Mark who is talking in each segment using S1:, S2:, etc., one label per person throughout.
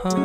S1: ผม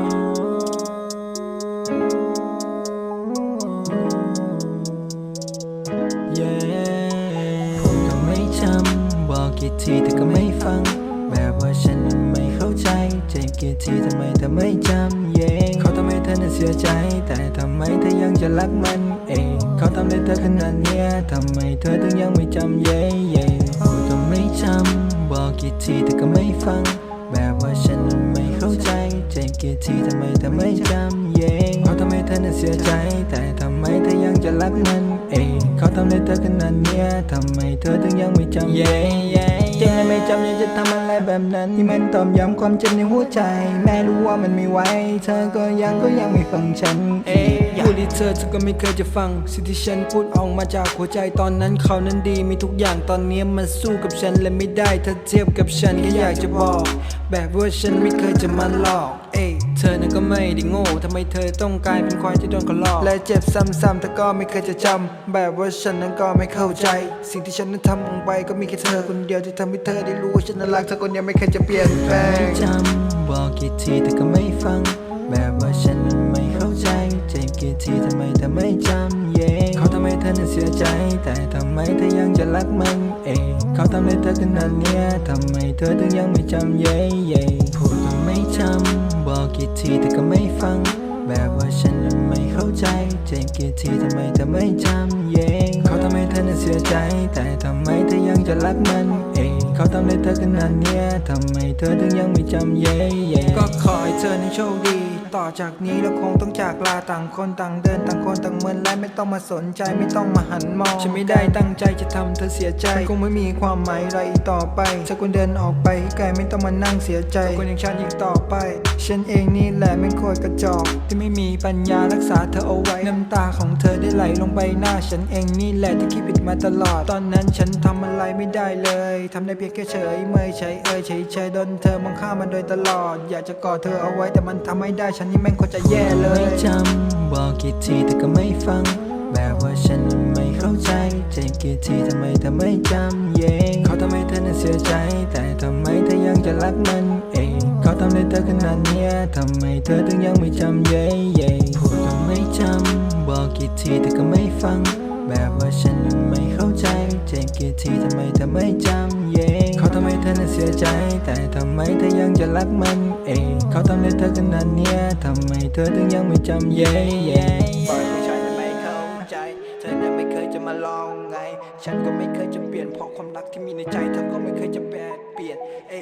S1: ก็ไม่จำบอกกี่ทีแต่ก็ไม่ฟัง แบบว่าฉันนั้นไม่เข้าใจเจ็บกี่ทีทำไมเธอไม่จำเย้เขาทำให้เธอนั้นเสียใจ แต่ทำไมเธอยังจะรักมันเองเขาทำให้เธอขนาดเนี้ยทำไมเธอถึงยังไม่จำเย้เย้ผมก็ไม่จำบอกกี่ทีแต่ก็ไม่ฟัง แบบว่าฉันนั้นไม่เข้าใจ เจ็บกี่ทีทำไมเธอไม่จำเย้เขาทำให้เธอนั้นเสียใจ แต่ทำไมเธอยังจะรักมันเองเขาทำให้เธอขนาดเนี้ยทำไมเธอถึงยังไม่จำเย้เย้เจ๊ไม่จำยังจะทำอะไรแบบนั้น ที่มันตอมย้ำความเจ็บในหัวใจ แม่รู้ว่ามันไม่ไหวเธอก็ยังก็ยังไม่ฟังฉันเอ้พูดที่เธอเธอก็ไม่เคยจะฟัง สิ่งที่ฉันพูดออกมาจากหัวใจตอนนั้นเขานั้นดีมีทุกอย่างตอนนี้มันสู้กับฉันและไม่ได้ถ้าเทียบกับฉันก็อยากจะบอก แบบว่าฉันไม่เคยจะมาหลอก เอ้ยเธอนั้นก็ไม่ได้โง่ทำไมเธอต้องกลายเป็นควายที่โดนเขาหลอกและเจ็บซ้ำๆแต่ก็ไม่เคยจะจำแบบว่าฉันนั้นก็ไม่เข้าใจ สิ่งที่ฉันนั้นทำลงไปก็มีแค่เธอคนเดียวที่ทำให้เธอได้รู้ว่าฉันนั้นรักเธอคนเดียวไม่เคยจะเปลี่ยนแปลงจำบอกกี่ทีแต่ก็ไม่ฟัง แบบว่าฉันนั้นไม่เข้าใจเจ็บกี่ทีทำไมเธอไม่จำเย้เขาทำให้เธอนั้นเสียใจ แต่ทำไมเธอยังจะรักมันเองเขาทำให้เธอขนาดเนี้ยทำไมเธอถึงยังไม่จำเย้เย้พูดก็ไม่จำ บอกกี่ทีแต่ก็ไม่ฟัง แบบว่าฉันไม่เข้าใจ เจ็บกี่ทีทำไมเธอไม่จำเย่เขาทำให้เธอนั้นเสียใจ แต่ทำไมเธอยังจะรักมัน เองเขาทำให้เธอขนาดเนี้ยทำไมเธอถึงยังไม่จำเย้เย้ก็ขอให้เธอนั้นโชคดี ต่อจากนี้เราคงต้องจากลาต่างคนต่างเดินต่างคนต่างเมินและไม่ต้องมาสนใจไม่ต้องมาหันมองฉันไม่ได้ตั้งใจจะทำเธอเสียใจมันคงไม่มีความหมายอะไรอีกต่อไปสักคนเดินออกไปให้ไกลไม่ต้องมานั่งเสียใจกับคนอย่างฉันอีกต่อไป ฉันเองนี่แหละไม่โคตรกระจอกที่ไม่มีปัญญารักษาเธอเอาไว้น้ำตาของเธอได้ไหลลงใบหน้า ฉันเองนี่แหละที่คิดผิดมาตลอด ตอนนั้นฉันทำอะไรไม่ได้เลยทำได้เพียงแค่เฉยเมยเฉยเอ่ยเฉยเฉยโดนเธอมองข้ามมาโดยตลอด อยากจะกอดเธอเอาไว้แต่มันทำไม่ได้ฉันนี่แม่งโคตรจะแย่เลยจำบอกกี่ทีแต่ก็ไม่ฟัง แบบว่าฉันนั้นไม่เข้าใจเจ็บกี่ทีทำไมเธอไม่จำเย้เขาทำให้เธอนั้นเสียใจ แต่ทำไมเธอยังจะรักมันเองเขาทำให้เธอขนาดเนี้ยทำไมเธอถึงยังไม่จำเย้เย้พูดก็ไม่จำบอกกี่ทีแต่ก็ไม่ฟัง กี่ทีทำไมเธอไม่จำเย้เขาทำให้เธอนั้นเสียใจ แต่ทำไมเธอยังจะรักมันเอง เขาทำให้เธอขนาดเนี้ยทำไมเธอถึงยังไม่จำเย่เย่ปล่อยผู้ชายนั้นไม่เข้าใจ เธอนั้นไม่เคยจะมาลองไง ฉันก็ไม่เคยจะเปลี่ยนเพราะความรักที่มีในใจเธอก็ไม่เคยจะแปรเปลี่ยนเอ้